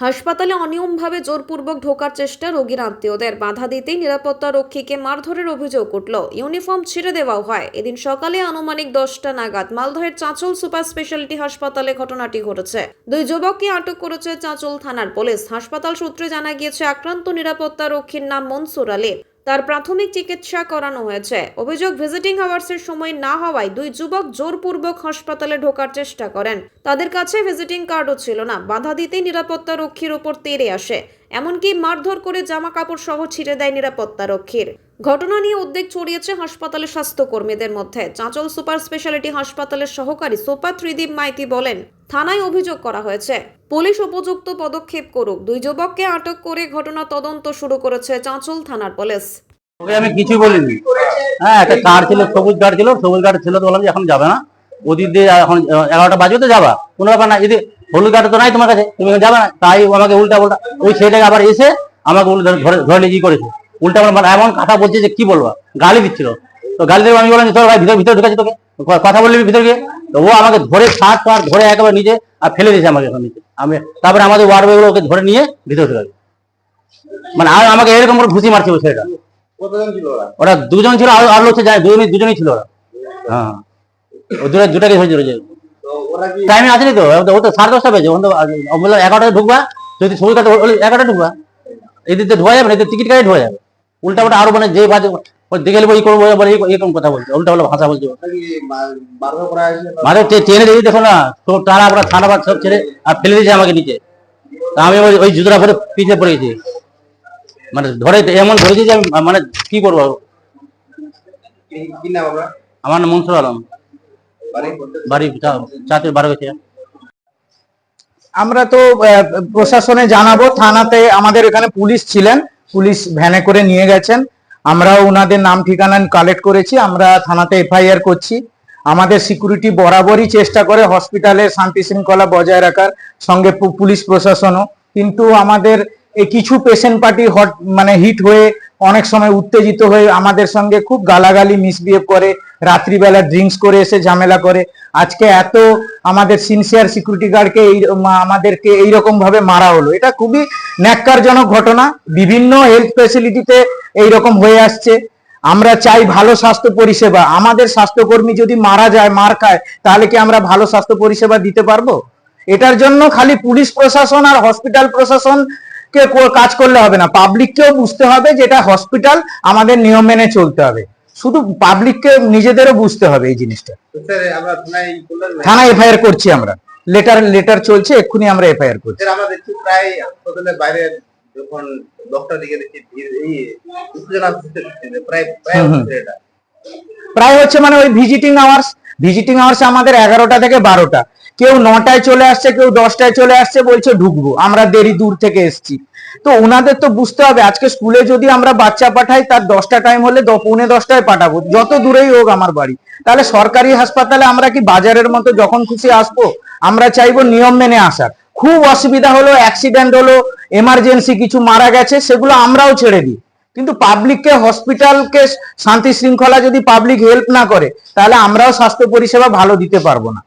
হাসপাতালে অনিয়মভাবে জোরপূর্বক ঢোকার চেষ্টা রোগীর আত্মীয়দের। বাধা দিতেই নিরাপত্তা রক্ষীকে মারধরের অভিযোগ উঠল। ইউনিফর্ম ছিঁড়ে দেওয়াও হয়। এদিন সকালে আনুমানিক দশটা নাগাদ মালদহের চাঁচল সুপার স্পেশালিটি হাসপাতালে ঘটনাটি ঘটেছে। দুই যুবককে আটক করেছে চাঁচল থানার পুলিশ। হাসপাতাল সূত্রে জানা গিয়েছে, আক্রান্ত নিরাপত্তা রক্ষীর নাম মনসুর আলী। তার প্রাথমিক চিকিৎসা করানো হয়েছে। অভিযোগ ভিজিটিং আওয়ার্সের সময় না হওয়ায় দুই যুবক জোরপূর্বক হাসপাতালে ঢোকার চেষ্টা করেন। তাদের কাছে ভিজিটিং কার্ডও ছিল না। বাধা দিতেই নিরাপত্তা রক্ষীর ওপর তেড়ে আসে। এমনকি মারধর করে জামা কাপড় সহ ছিঁড়ে দেয় নিরাপত্তা রক্ষীর। ঘটনা নিয়ে উদ্বেগ ছড়িয়েছে হাসপাতালে স্বাস্থ্যকর্মীদের মধ্যে। চাঁচল সুপার স্পেশালিটি হাসপাতালের সহকারী সুপার ত্রিদীপ মাইতি বলেন থানায় অভিযোগ করা হয়েছে। পুলিশ উপযুক্ত পদক্ষেপ করুক। দুই যুবককে আটক করে ঘটনা তদন্ত শুরু করেছে চাঁচল থানার পুলিশ। ওকে, আমি কিছু বলিনি। হ্যাঁ একটা কার ছিল, সবুজ গার্ড ছিল, সবুজ গার্ড ছিল তো বললাম যে এখন যাবে না। ওদিক দিয়ে এখন এগারোটা বাজবে তো যাবা। কোনো ব্যাপার না, যদি হলুদ গার্ড তো নাই তোমার কাছে, তুমি যাবে না। তাই আমাকে উল্টা উল্টা ওই ছেলেটাকে আবার এসে আমাকে উল্টা ধরে- নিয়ে কি করেছে। উল্টা মানে এমন কথা বলছে যে কি বলব? গালি দিচ্ছিল। তো গালি দেবো আমি বললাম চল ভাই ভিতরে ভিতরে ঢুকেছি তোকে। কথা বললি ভিতরে গিয়ে? তো ও আমাকে ধরে শার্ট ফাট ধরে একেবারে নিচে আর ফেলে দিয়েছে আমাকে এখন নিচে আমি তারপরে আমাদের ওয়ার্ড বয়গুলো ওকে ধরে নিয়ে ভিতরে ঢুকাবে মানে আর আমাকে এরকম করে ঘুষি মারছে ছেলেটা। ওরা? দুজন ছিল আর আর লোক যায় দুজনই দুজনই ছিল ওরা। হ্যাঁ। ও দুটো দুটাকে ওরা কি টাইমে আসেনি তো? ও তো- সাড়ে দশটা বেজে ওখান তো ও বলল এগারোটায় ঢুকবা যদি ছবি কাটে এগারোটা ঢুকবা। এদিকে ঢোয়া যাবে না এদের টিকিট কাটে ঢোয়া যাবে। উল্টা উল্টা আরও মানে যে বাজে দেখে নেব এই করব বলে এরকম কথা বলছে উল্টা উল্টা ভাষা বলছে। দেখি দেখো না তো তারা আমরা থানা বাদ সব ছেড়ে আর ফেলে দিয়েছে আমাকে নিচে। আমি ওই- জুতোটা পরে পিছিয়ে পড়ে গেছি মানে ধরে এমন ধরেছি যে আমি মানে কি করব? আমরা আমার নাম মনসুর আলম। বাড়ি? বাড়ি চাতে বারো গেছে আমরা তো প্রশাসনে জানাব থানাতে আমাদের এখানে পুলিশ ছিলেন পুলিশ ভ্যানে করে নিয়ে গেছেন। আমরা ওনাদের নাম ঠিকানা কালেক্ট করেছি, আমরা থানাতে এফআইআর করছি। আমাদের সিকিউরিটি বরাবরই চেষ্টা করে হসপিটালে শান্তি শৃঙ্খলা বজায় রাখার, সঙ্গে পুলিশ প্রশাসনও। কিন্তু আমাদের কিছু পেশেন্ট পার্টি হট মানে হিট হয়ে অনেক সময় উত্তেজিত হয়ে আমাদের সঙ্গে খুব গালাগালি মিসবিহেভ করে, রাত্রিবেলা ড্রিঙ্কস করে এসে ঝামেলা করে। আজকে এত আমাদের সিনসিয়ার সিকিউরিটি গার্ডকে এই আমাদেরকে এইরকম ভাবে মারা হলো। এটা খুবই ন্যাক্কারজনক ঘটনা। বিভিন্ন হেলথ ফেসিলিটিতে এইরকম হয়ে আসছে। আমরা চাই ভালো স্বাস্থ্য পরিষেবা। আমাদের স্বাস্থ্যকর্মী যদি মারা যায় মার খায় তাহলে কি আমরা ভালো স্বাস্থ্য পরিষেবা দিতে পারব? এটার জন্য খালি পুলিশ প্রশাসন আর হসপিটাল প্রশাসন কে কাজ করলে হবে না। পাবলিককেও বুঝতে হবে যে এটা হসপিটাল আমাদের নিয়ম মেনে চলতে হবে। শুধু পাবলিককে নিজেদেরও বুঝতে হবে এই জিনিসটা। থানা এফআইআর করছি আমরা। লেটার লেটার চলছে এক্ষুনি আমরা এফআইআর করছি। দেখছি প্রায় বাইরে যখন ডক্টর দিকে উত্তেজনা প্রায় প্রায় এটা। প্রায় হচ্ছে মানে ওই ভিজিটিং আওয়ার্স ভিজিটিং আওয়ার্স আমাদের এগারোটা থেকে বারোটা। কেউ নটায় চলে আসছে কেউ দশটায় চলে আসছে বলছে ঢুকবো আমরা দেরি দূর থেকে এসছি। তো ওনাদের তো বুঝতে হবে আজকে স্কুলে যদি আমরা বাচ্চা পাঠাই তার দশটা টাইম হলে পৌনে দশটায় পাঠাবো। যত দূরেই হোক আমার বাড়ি। তাহলে সরকারি হাসপাতালে আমরা কি বাজারের মতো যখন খুশি আসব আমরা চাইব নিয়ম মেনে আসার। খুব অসুবিধা হলো অ্যাক্সিডেন্ট হলো এমার্জেন্সি কিছু মারা গেছে, সেগুলো আমরাও ছেড়ে দিই। কিন্তু পাবলিককে হসপিটালকে শান্তি শৃঙ্খলা যদি পাবলিক হেল্প না করে, তাহলে আমরাও স্বাস্থ্য পরিষেবা ভালো দিতে পারব না।